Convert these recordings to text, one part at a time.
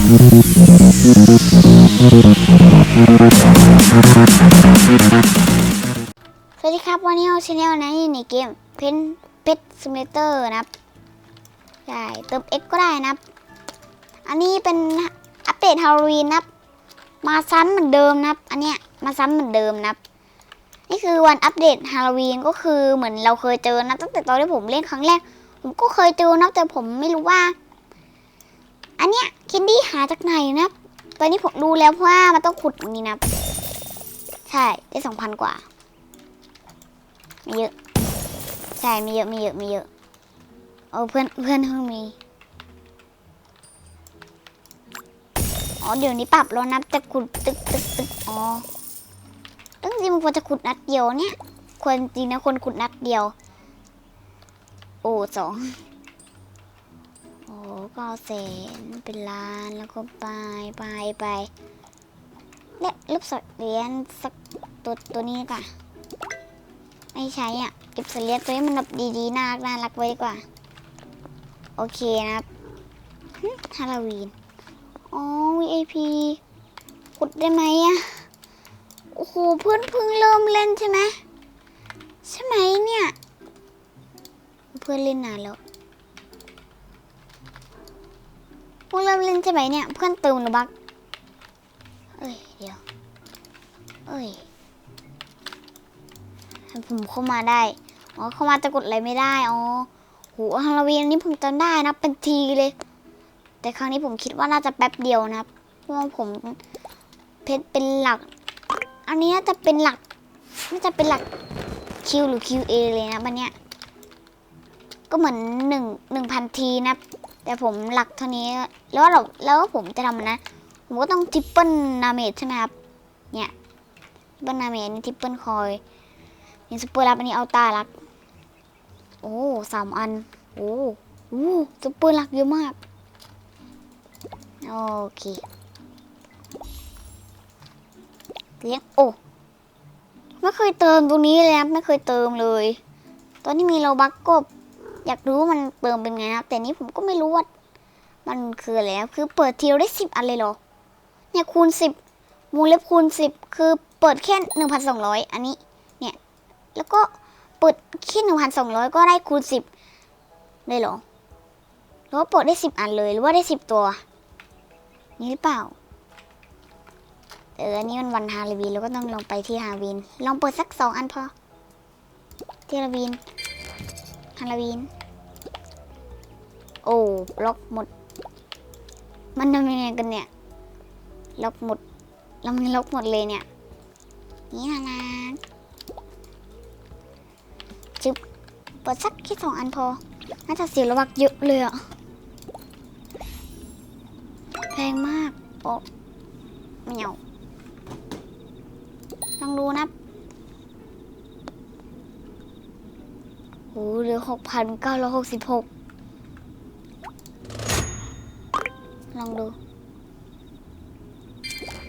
สวัสดีครับ วันนี้เราชแนลนะในเกมเพนเพชรซิมเลเตอร์นะครับใช่เติม X ก็ได้นะครับ อันนี้เป็นอัปเดตฮาโลวีนนะครับ มาซ้ำเหมือนเดิมนะครับ อันเนี้ยมาซ้ำเหมือนเดิมนะครับ นี่คือวันอัปเดตฮาโลวีนก็คือเหมือนเราเคยเจอนะตั้งแต่ตอนที่ผมเล่นครั้งแรก ผมก็เคยเจอนะแต่ผมไม่รู้ว่า อันเนี้ยเคนดี้หาจากไหนนะตอนนี้ผมดูแล้วเพราะว่ามันต้องขุดอย่างนี้นับใช่ได้สองพันกว่าไม่เยอะ ใช่ไม่เยอะไม่เยอะไม่เยอะเออเพื่อนเพื่อนเพิ่งมีอ๋อเดี๋ยวนี้ปรับแล้วนับจะขุดตึกตึกตึกอ๋อตั้งจริงมันควรจะขุดนัดเดียวเนี่ยควรจริงนะคนขุดนัดเดียว โอ้สอง เก้าแสนเป็นล้านแล้วก็ไปไปไปเนี่ยรูปสัตว์เลี้ยงสักตัวตัวนี้ก่อนไม่ใช้อะเก็บสเลียดตัวนี้มันแบบดีๆน่ารักน่ารักไว้ดีกว่า โอเคนะครับหึฮาโลวีนอ๋อ VIP กดได้ไหมอะโอ้โหเพื่อนเพิ่งเริ่มเล่นใช่ไหมใช่ไหมเนี่ย เพื่อนเล่นนานแล้ว เพิ่งเริ่มเล่นใช่ไหมเนี่ย เพื่อนเติมหรือบักเอ้ย เดี๋ยว เอ้ยให้ผมเข้ามาได้ อ๋อ เข้ามาจะกดอะไรไม่ได้ อ๋อโหฮาโลวีนอันนี้ผมจำได้นะ เป็นทีเลย แต่ครั้งนี้ผมคิดว่าน่าจะแป๊บเดียวนะครับ เพราะว่าผมเพชรเป็นหลัก อันนี้น่าจะเป็นหลัก น่าจะเป็นหลัก Q หรือ QA เลยนะวันเนี้ย ก็เหมือนหนึ่งหนึ่งพันทีนะ แต่ผมหลักเท่านี้แล้วเราแล้วผมจะทำนะ ผมก็ต้องทริปเปิลนาเมจใช่ไหมครับ เนี่ยทริปเปิลนาเมจนี่ทริปเปิลคอยนี่ซุปเปอร์ลับอันนี้เอาตาลัก โอ้สามอัน โอ้โอ้ซุปเปอร์ลักเยอะมาก โอเคเลี้ยงโอ้ไม่เคยเติมตรงนี้เลยนะไม่เคยเติมเลย ตอนที่มีเราบักก็ อยากรู้มันเติมเป็นไงนะครับแต่นี้ผมก็ไม่รู้ว่ามันคืออะไรนะคือเปิดเทีได้สิบอันเลยเหรอ เนี่ยคูณสิบมูลเล็บคูณสิบคือเปิดแค่หนึ่งพันสองร้อยอันนี้ เนี่ย แล้วก็เปิดแค่หนึ่งพันสองร้อยก็ได้คูณสิบเลยเหรอหรือว่าเปิดได้สิบอันเลยหรือว่าได้สิบตัว นี่หรือเปล่าเอออันนี้มันวันฮาโลวีนเราก็ต้องลองไปที่ฮาโลวีนลองเปิดสักสองอันพอที่ฮาโลวีนฮาโลวีน โอ้ล็อกหมด มันทำยังไงกันเนี่ยล็อกหมดแล้วมันล็อกหมดเลยเนี่ย นี่นะนะจึบเปิดสักแค่สองอันพอ น่าจะเสียระวักเยอะเลยอะแพงมาก โอ้ไม่เอาลองดูนะโอ้เหลือหกพันเก้าร้อยหกสิบหก ลองดู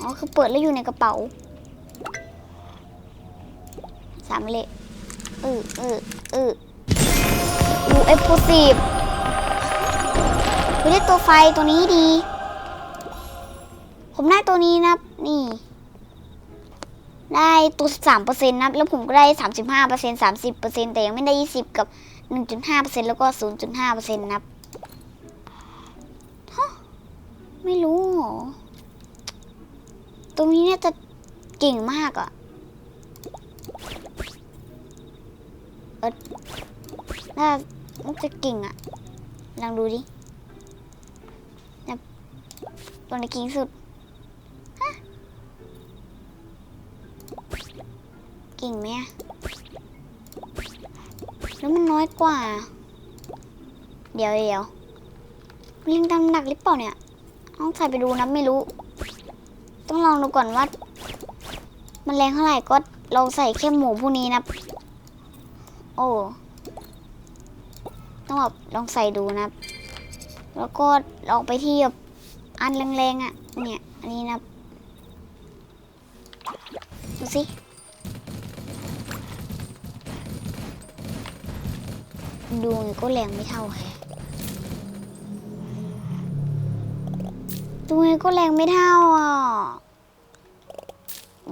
อ๋อ คือเปิดแล้วอยู่ในกระเป๋า สามเละเออเออเออดูเอฟโพซีฟไม่ได้ตัวไฟตัวนี้ดี ผมได้ตัวนี้นะนี่ ได้ตัวสามเปอร์เซ็นต์นะแล้วผมก็ได้สามสิบห้าเปอร์เซ็นต์สามสิบเปอร์เซ็นต์แต่ยังไม่ได้ยี่สิบกับหนึ่งจุดห้าเปอร์เซ็นต์แล้วก็ศูนย์จุดห้าเปอร์เซ็นต์นะครับฮะ ไม่รู้หรอ ตรงนี้เนี่ยจะเก่งมากอะน่าจะเก่งอะลองดูดิตัวไหนเก่งสุดฮะเก่งไหมอะแล้วมันน้อยกว่า เดี๋ยวเดี๋ยวมันลิงดำหนักหรือเปล่าเนี่ย ต้องใส่ไปดูนะไม่รู้ ต้องลองดูก่อนว่า มันแรงเท่าไหร่ก็ลองใส่แค่หมูพวกนี้นะ โอ้ต้องแบบลองใส่ดูนะ แล้วก็ลองไปที่แบบอันแรงๆอะ เนี่ย อันนี้นะดูสิดูก็แรงไม่เท่าแฮ ตัวไงก็แรงไม่เท่าอะ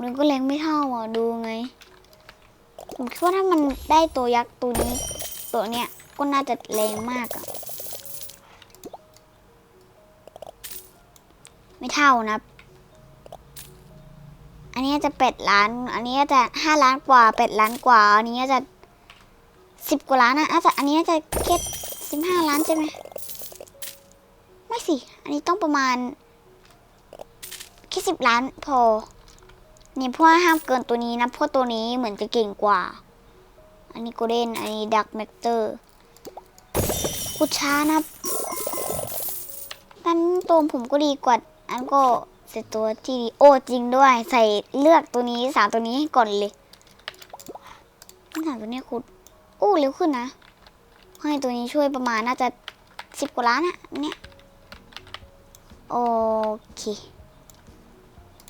มันก็แรงไม่เท่าอะ ดูไง ผมคิดว่าถ้ามันได้ตัวยักษ์ตัวนี้ ตัวเนี้ยก็น่าจะแรงมากอะ ไม่เท่านะอันนี้จะแปดล้าน อันนี้จะห้าล้านกว่าแปดล้านกว่า อันนี้จะสิบกว่าล้านนะอาจจะอันนี้จะแค่สิบห้าล้านใช่ไหมไม่สิ อันนี้ต้องประมาณ ค่สิบล้านพอเนี่ยเพราะว่าห้ามเกินตัวนี้นะเพราะตัวนี้เหมือนจะเก่งกว่า อันนี้โกลเด้น อันนี้ดักแมกเตอร์กุช้านะนั้นตัวผมก็ดีกว่า อันก็เสร็จตัวที่ดีโอ้จริงด้วย ใส่เลือกตัวนี้สามตัวนี้ให้ก่อนเลยสามตัวนี้คุณโอ้เร็วขึ้นนะให้ตัวนี้ช่วยประมาณน่าจะสิบกว่าล้านอะเนี่ยโอเค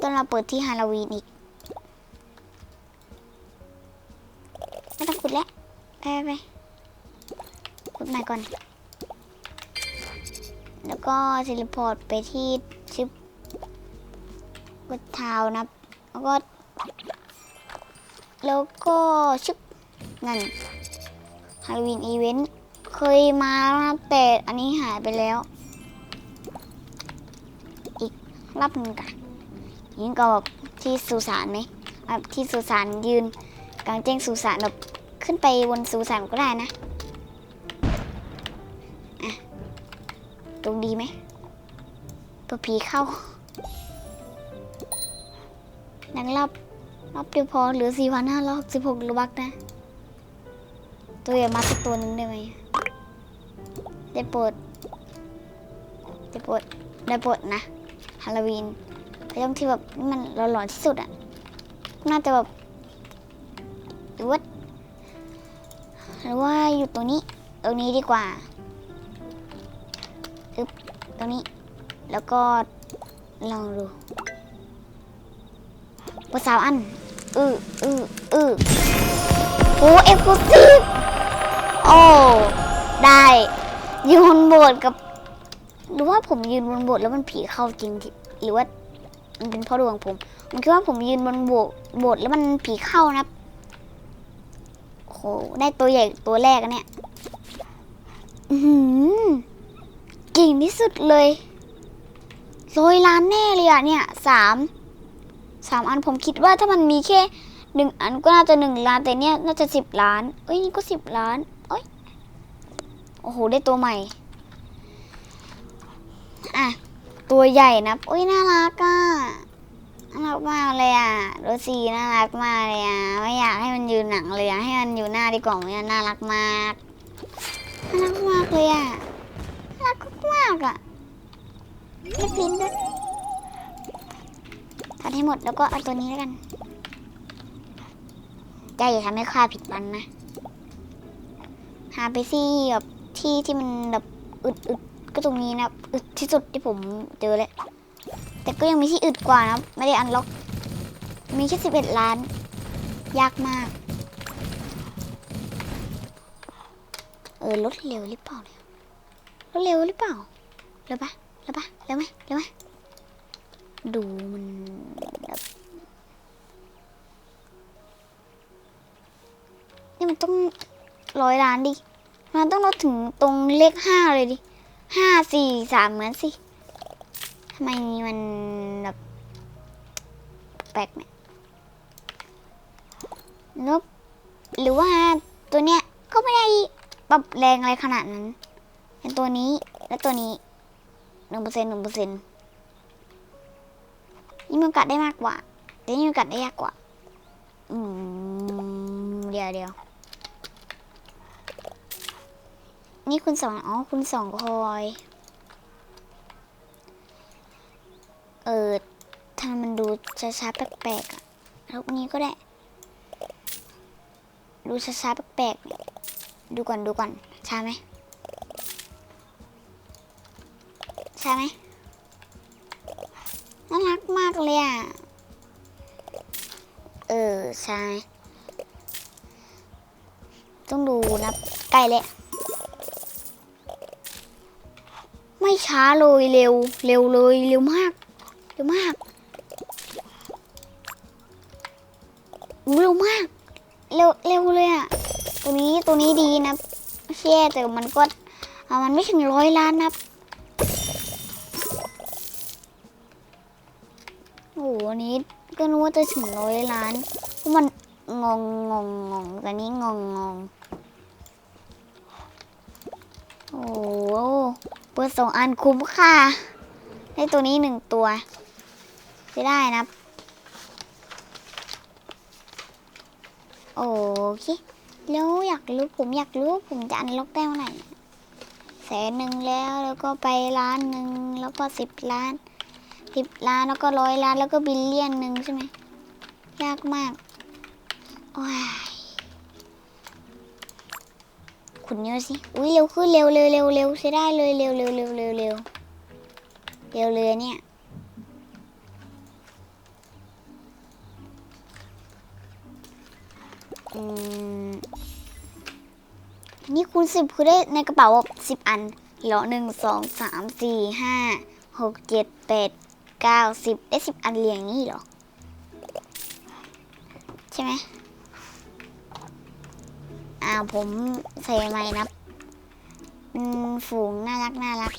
ต้นเราเปิดที่ฮาโลวีนอีก ไม่ต้องขุดแล้วไปไปไปขุดใหม่ก่อน แล้วก็เทเลพอร์ตไปที่ชิปกดเท้านะ แล้วก็ แล้วก็ชิปนั่นฮาโลวีนอีเวนต์เคยมาแล้วนะแต่อันนี้หายไปแล้ว อีกรอบหนึ่งกัน ยิงก็แบบที่สุสานไหมอะที่สุสานยืนกลางแจ้งสุสานแบบขึ้นไปบนสุสานก็ได้นะอะตรงดีไหมเพื่อผีเข้านังรอบรอบเดียวพอเหลือสี่พันห้าร้อยสิบหกลูบักนะ ตัวอย่ามาสักตัวหนึ่งได้ไหมได้โปรดได้โปรดได้โปรดนะฮาโลวีน แต่องที่แบบมันหลอนๆที่สุดอะน่าจะแบบหรือว่าหรือว่าอยู่ตรงนี้ ตรงนี้ดีกว่าอึบตรงนี้ แล้วก็ลองดูภาษาวอันอืออืออือโอ้เอ็กซ์คลูซีฟโอ้ได้ยืนบนโบสถ์กับหรือว่าผมยืนบนโบสถ์แล้วมันผีเข้าจริงหรือว่า มันเป็นเพราะดวงผม ผมคิดว่าผมยืนบนโบสถ์โบสถ์แล้วมันผีเข้านะโอ้โหได้ตัวใหญ่ตัวแรกอะเนี่ยอือหือเก่งที่สุดเลยร้อยล้านแน่เลยอะเนี่ยสามสามอันผมคิดว่าถ้ามันมีแค่หนึ่งอันก็น่าจะหนึ่งล้านแต่เนี่ยน่าจะสิบล้าน เอ้ยนี่ก็สิบล้านเอ้ยโอ้โหได้ตัวใหม่ อะ ตัวใหญ่นะโอ้ยน่ารักอะน่ารักมากเลยอะโรซีน่ารักมากเลยอะไม่อยากให้มันยืนหนังเลยอะให้มันอยู่หน้าดีกว่ามันน่ารักมากน่ารักมากเลยอะน่ารักมากอะเล็บลิ้นด้วยตัดให้หมดแล้วก็เอาตัวนี้แล้วกันใจอย่าทำให้ข้าผิดหวังนะหาไปซี่แบบที่ที่มันแบบอึดๆ ก็ตรงนี้นะอึดที่สุดที่ผมเจอเลยแต่ก็ยังมีที่อึดกว่านะไม่ได้อันล็อก มีแค่สิบเอ็ดล้าน ยากมาก เออรถเร็วหรือเปล่าเนี่ยรถเร็วหรือเปล่าเร็วปะเร็วปะเร็วไหมเร็วไหมดูมันนี่มันต้องร้อยล้านดิ มันต้องลดถึงตรงเลขห้าเลยดิ ห้าสี่สามเหมือนสิทำไมมันแบบแปลกเนี่ยนบหรือว่าตัวเนี้ยก็ไม่ได้ปรับแรงอะไรขนาดนั้น เป็นตัวนี้และตัวนี้หนึ่งเปอร์เซ็นต์หนึ่งเปอร์เซ็นต์นี่มีโอกาสได้มากกว่าแต่นี่มีโอกาสได้ยากกว่า อืม เดี๋ยวเดี๋ยว นี่คุณสองอ๋อคุณสองคอย เออทำไมมันดูช้าๆแปลกๆอะแล้วนี้ก็ได้ ดูช้าๆแปลกๆ ดูก่อนดูก่อน ช้าไหมช้าไหมน่ารักมากเลยอะ เออ ใช่ ต้องดูนะ ใกล้เลย ช้าเลยเร็ว เร็วเลยเร็วมาก เร็วมาก เร็วมาก เร็วเร็วเลยอะ ตัวนี้ตัวนี้ดีนะเช่แต่มันก็มันไม่ถึงร้อยล้านนะโอ้โหนี้ก็นึกว่าจะถึงร้อยล้านเพราะมันงงงงงงแต่นี้งงงงโอ้ เปิดสองอันคุ้มค่า ได้ตัวนี้หนึ่งตัวจะได้นะ โอเค แล้วอยากรู้ผมอยากรู้ผมจะอันล็อกได้เมื่อไหร่แสนหนึ่งแล้วแล้วก็ไปล้านหนึ่งแล้วก็สิบล้านสิบล้านแล้วก็ร้อยล้านแล้วก็บิลเลียนหนึ่งใช่ไหมยากมากโอ้ ขุนเยอะสิ อุ้ยเร็วขึ้นเร็วเร็วเร็วเร็วใช้ได้เลยเร็วเร็วเร็วเร็วเร็วเร็วเลยเนี่ย อืม นี่คูณสิบคือได้ในกระเป๋าสิบอันเหรอหนึ่งสองสามสี่ห้าหกเจ็ดแปดเก้าสิบได้สิบอันเรียงนี้เหรอ ใช่ไหมอ่าผม ใส่ไม้นับฝูงน่ารักน่ารัก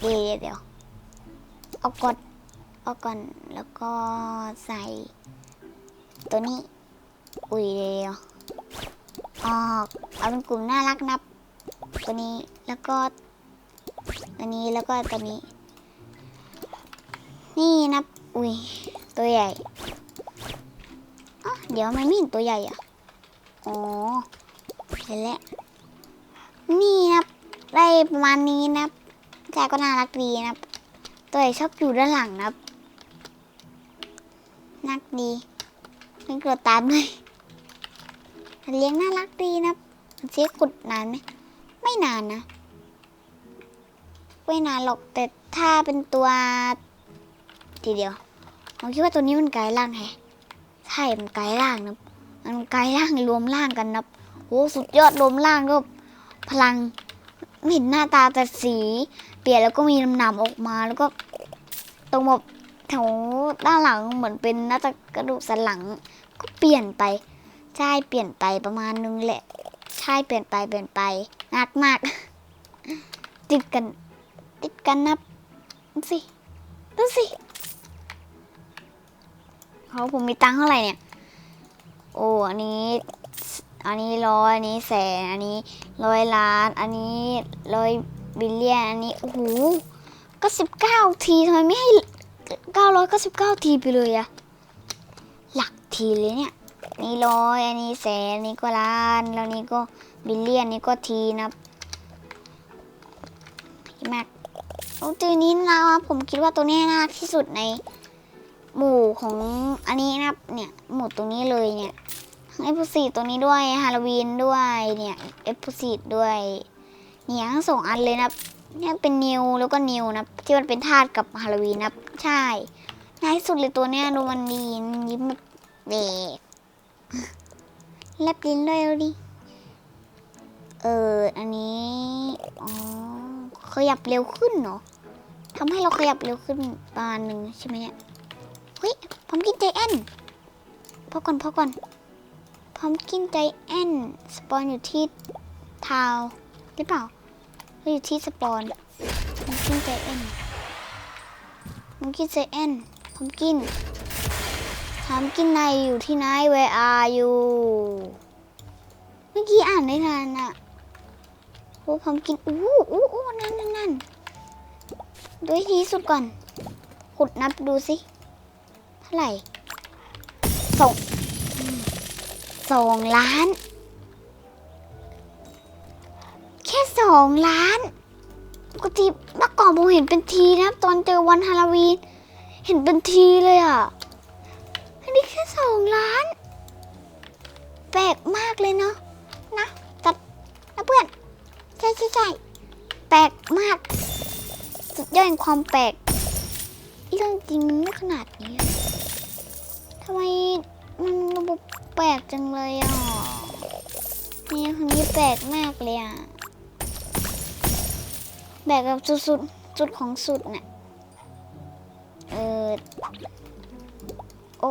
เดี๋ยวเดี๋ยวเอากดเอาก่อนแล้วก็ใส่ ตัวนี้ อุ้ยเดียวออกเอาเป็นกลุ่มน่ารักนับ ตัวนี้แล้วก็ตัวนี้แล้วก็ตัวนี้ นี่นับ อุ้ยตัวใหญ่เดี๋ยวไมไม่เห็นตัวใหญ่อะ อ๋อเห็นแล้วนี่นับได้ประมาณนี้นับใจก็น่ารักดีนับตัวใหญ่ชอบอยู่ด้านหลังนับนักดีไม่กลัวตามเลยเลี้ยงน่ารักดีนะเช็คขุดนานไหมไม่นานนะไม่นานหรอกแต่ถ้าเป็นตัวทีเดียวผมคิดว่าตัวนี้มันกลายร่างแฮะใช่มันกลายร่างนะ มันกายร่างรวมร่างกันนะโอ้สุดยอดรวมร่างก็พลังไม่เห็นหน้าตาแต่สี เปลี่ยนแล้วก็มีน้ำหนำออกมาแล้วก็ตรงแบบแถวด้านหลังเหมือนเป็นน่าจะกระดูกสันหลัง ก็เปลี่ยนไปใช่เปลี่ยนไปประมาณนึงแหละ ใช่เปลี่ยนไปเปลี่ยนไปหนักมากติดกัน ติดกันนับดูสิดูสิเขาผมมีตังค์เท่าไหร่เนี่ย โอ้อันนี้ อันนี้ร้อยอันนี้แสน อันนี้ร้อยล้าน อันนี้ร้อยบิลเลียน อันนี้ โอ้โหก็สิบเก้าทีทำไมไม่ให้เก้าร้อยก็สิบเก้าทีไปเลยอะหลักทีเลยเนี่ยนี่ร้อยอันนี้แสนอันนี้ก็ล้าน แล้วนี้ก็บิลเลียนนี่ก็ทีนะพี่ม็กตัวนี้นะผมคิดว่าตัวนี้น่ารักที่สุดใน หมู่ของอันนี้นะครับ เนี่ยหมู่ตรงนี้เลยเนี่ยทั้งเอฟซีตัวนี้ด้วยฮาโลวีนด้วยเนี่ยเอฟซีด้วยเนี่ยทั้งสองอันเลยนะครับเนี่ยเป็นนิวแล้วก็นิวนะที่มันเป็นธาตุกับฮาโลวีนนะใช่น่าที่สุดเลยตัวเนี้ยดูมันดียิ้มแบบเด็กแลบลิ้นด้วยดูดิเอออันนี้อ๋อขยับเร็วขึ้นเนาะทำให้เราขยับเร็วขึ้นประมาณหนึ่งใช่ไหมเนี่ย เฮ้ยพร้อมกินใจแอนพอก่อนพอก่อนพร้อมกินใจแอนสปอนอยู่ที่ทาวหรือเปล่าหรืออยู่ที่สปอนพร้อมกินใจแอนพร้อมกินใจแอนพร้อมกินถามกินในอยู่ที่ไหน where are you เมื่อกี้อ่านได้นานอะโอ้ผมกินอู้อู้อู้นั่นนั่นนั่นดูให้ดีสุดก่อนขุดนับดูสิ ท่าไหร่สองสองล้าน แค่สองล้านปกติเมื่อก่อนผมเห็นเป็นทีนะ ตอนเจอวันฮาโลวีน เห็นเป็นทีเลยอะอันนี้แค่สองล้าน แปลกมากเลยเนาะนะจัดนะเพื่อน ใช่ใช่ใช่แปลกมาก สุดยอดแห่งความแปลกเรื่องจริงมันไม่ขนาดนี้ ทำไมมันระบบแปลกจังเลยอะนี่คนนี้แปลกมากเลยอะแบกแบบสุดๆสุดของสุดน่ะเออโอ้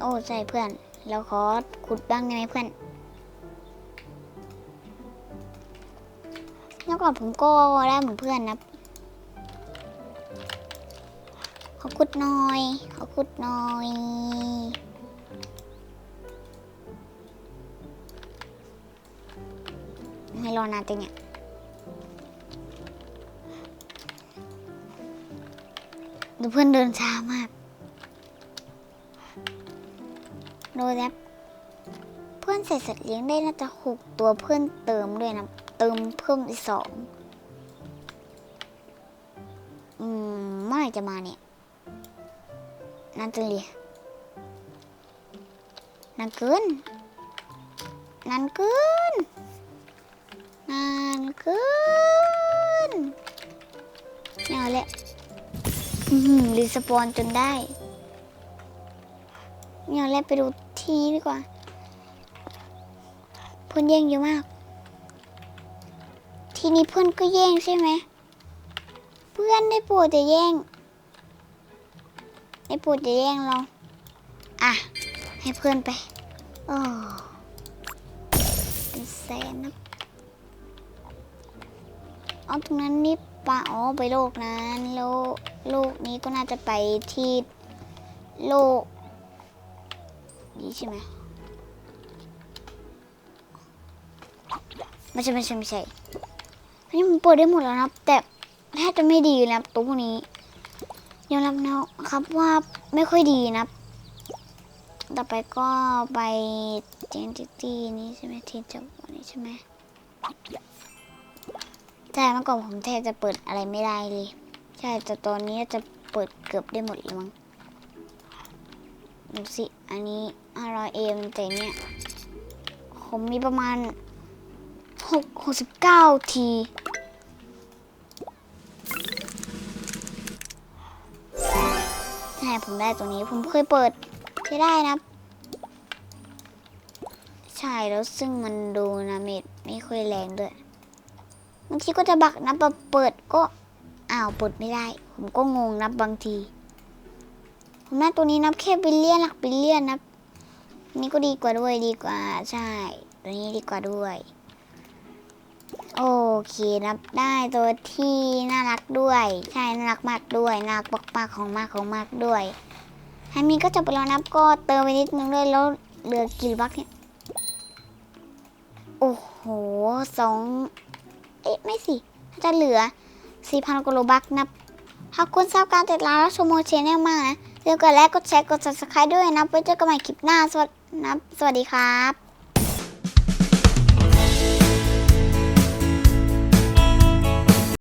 โอ้ใช่เพื่อน เราขอขุดบ้างได้ไหมเพื่อน แล้วก่อนผมก็ได้เหมือนเพื่อนนะ ขุดหน่อย ขอขุดหน่อยไม่รอนานจังเนี่ยดูเพื่อนเดินช้ามากดูแล้วเพื่อนใส่สัตว์เลี้ยงได้น่าจะหกตัวเพื่อนเติมด้วยนะ เติมเพิ่มอีกสองอืมเมื่อไหร่จะมาเนี่ย นานจังเลยนานเกินนานเกินนานเกินไม่เอาละรีสปอนจนได้ไม่เอาละไปดูทีนี้ดีกว่าเพื่อนแย่งเยอะมาก ทีนี้เพื่อนก็แย่งใช่ไหม เพื่อนได้โปรดจะแย่ง ได้ปรดจะแย่งเรา อะ ให้เพื่อนไป โอ้เป็นแสนนะเอาตรงนั้นนี่ปะอ๋อไปโลกนั้นโลกโลกนี้ก็น่าจะไปที่โลก นี้ใช่ไหมไม่ใช่ไม่ใช่ไม่ใช่อันนี้มันเปิดได้หมดแล้วนะแต่แทบจะไม่ดีนะครับตัวพวกนี้ ยอมรับนะครับว่าไม่ค่อยดีนะ ต่อไปก็ไปเจนติตี้นี้ใช่ไหมทีจบวันนี้ใช่ไหมใช่เมื่อก่อนผมแทบจะเปิดอะไรไม่ได้เลย ใช่แต่ตอนนี้จะเปิดเกือบได้หมดเลยมั้งดูสิ อันนี้500เอ็มแต่เนี่ยผมมีประมาณ6 69ที ผมได้ตัวนี้ผมเคยเปิดใช้ได้นะใช่แล้วซึ่งมันดูนะเมดไม่ค่อยแรงด้วยบางทีก็จะบักนะพอเปิดก็อ้าวเปิดไม่ได้ ผมก็งงนะบางทีผมได้ตัวนี้นับแค่บิลเลียนหลักบิลเลียนนะอันนี้ก็ดีกว่าด้วยดีกว่าใช่ ตัวนี้ดีกว่าด้วย โอเคนับได้ตัวที่น่ารักด้วย ใช่น่ารักมากด้วยน่ารักมากๆของมากของมากด้วยไฮมีก็จบไปแล้วนับก็เติมไปนิดนึงด้วยแล้วเหลือกี่บักเนี่ยโอ้โหสองเอ๊ะไม่สิน่าจะเหลือสี่พันกโลบักนับหากคุณทราบการติดตามและชมโมเชนแนลมากนะอย่าลืมกดไลค์กดแชร์กด subscribe ด้วยนะไว้เจอกันใหม่คลิปหน้าสวัสดีนะสวัสดีครับ